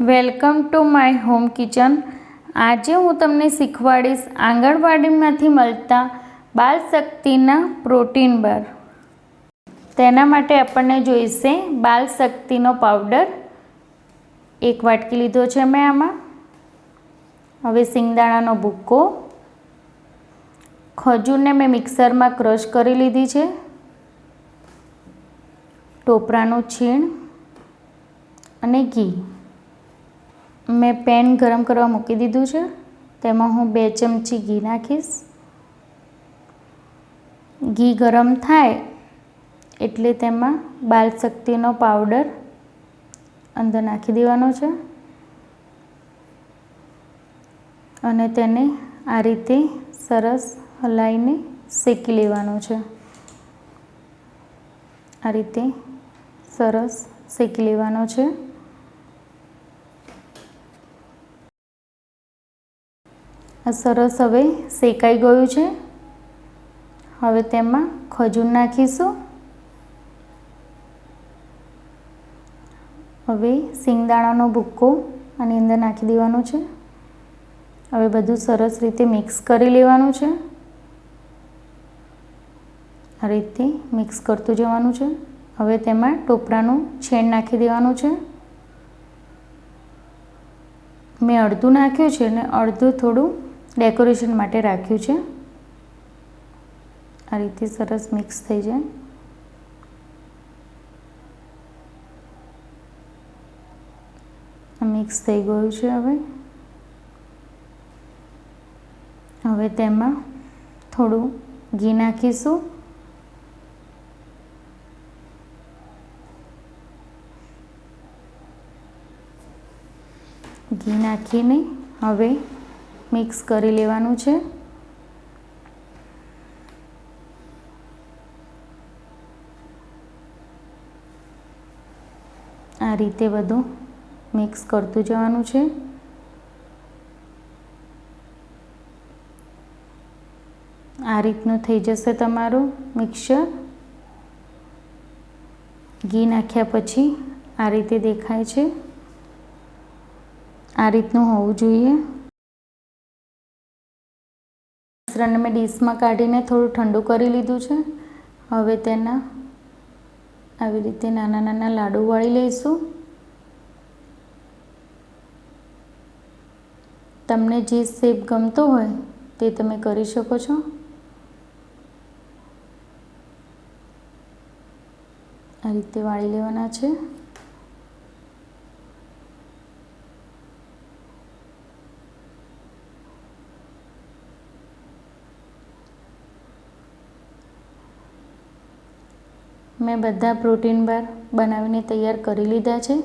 Welcome to my home kitchen. આજે હું તમને શીખવાડીશ આંગણવાડીમાંથી મળતા બાલ શક્તિના પ્રોટીન બાર. તેના માટે આપણને જોઈશે બાલ શક્તિનો પાવડર. એક વાટકી લીધો છે મેં આમાં. હવે સિંગદાણાનો ભૂક્કો. ખજૂરને મેં મિક્સરમાં ક્રશ કરી લીધી છે. ટોપરાનું છીણ અને ઘી. મેં પેન ગરમ કરવા મૂકી દીધું છે. તેમાં હું બે ચમચી ઘી નાખીશ. ઘી ગરમ થાય એટલે તેમાં બાલ શક્તિનો પાવડર અંદર નાખી દેવાનો છે. અને તેને આ રીતે સરસ હલાવીને શેકી લેવાનો છે. આ રીતે સરસ શેકી લેવાનો છે. આ સરસ હવે શેકાઈ ગયું છે. હવે તેમાં ખજૂર નાખીશું. હવે સિંગદાણાનો ભૂક્કો આની અંદર નાખી દેવાનો છે. હવે બધું સરસ રીતે મિક્સ કરી લેવાનું છે. આ રીતે મિક્સ કરતું જવાનું છે. હવે તેમાં ટોપરાનું છેણ નાખી દેવાનું છે. મેં અડધું નાખ્યું છે અને અડધું થોડું ડેકોરેશન માટે રાખ્યું છે. આ રીતે સરસ મિક્સ થઈ જાય. મિક્સ થઈ ગયું છે હવે. હવે તેમાં થોડું ઘી નાખીશું. ઘી નાખીને હવે મિક્સ કરી લેવાનું છે. આ રીતે બધું મિક્સ કરતું જવાનું છે. આ રીતનું થઈ જશે તમારું મિક્સર. ઘી નાખ્યા પછી આ રીતે દેખાય છે. આ રીતનું હોવું જોઈએ. મિશ્રણને મેં ડીશમાં કાઢીને થોડું ઠંડુ કરી લીધું છે. હવે તેના આવી રીતે નાના નાના લાડુ વાળી લઈશું. તમને જે શેપ ગમતો હોય તે તમે કરી શકો છો. આ રીતે વાળી લેવાના છે. મેં બધા પ્રોટીન બાર બનાવીને તૈયાર કરી લીધા છે.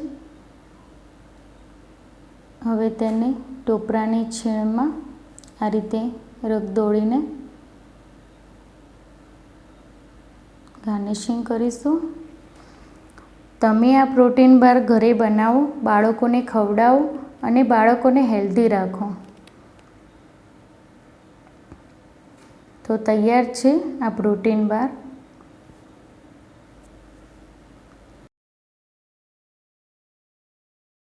હવે તેને ટોપરાની છીણમાં આ રીતે રગ દોડીને ગાર્નિશિંગ કરીશું. તમે આ પ્રોટીન બાર ઘરે બનાવો, બાળકોને ખવડાવો અને બાળકોને હેલ્ધી રાખો. તો તૈયાર છે આ પ્રોટીન બાર.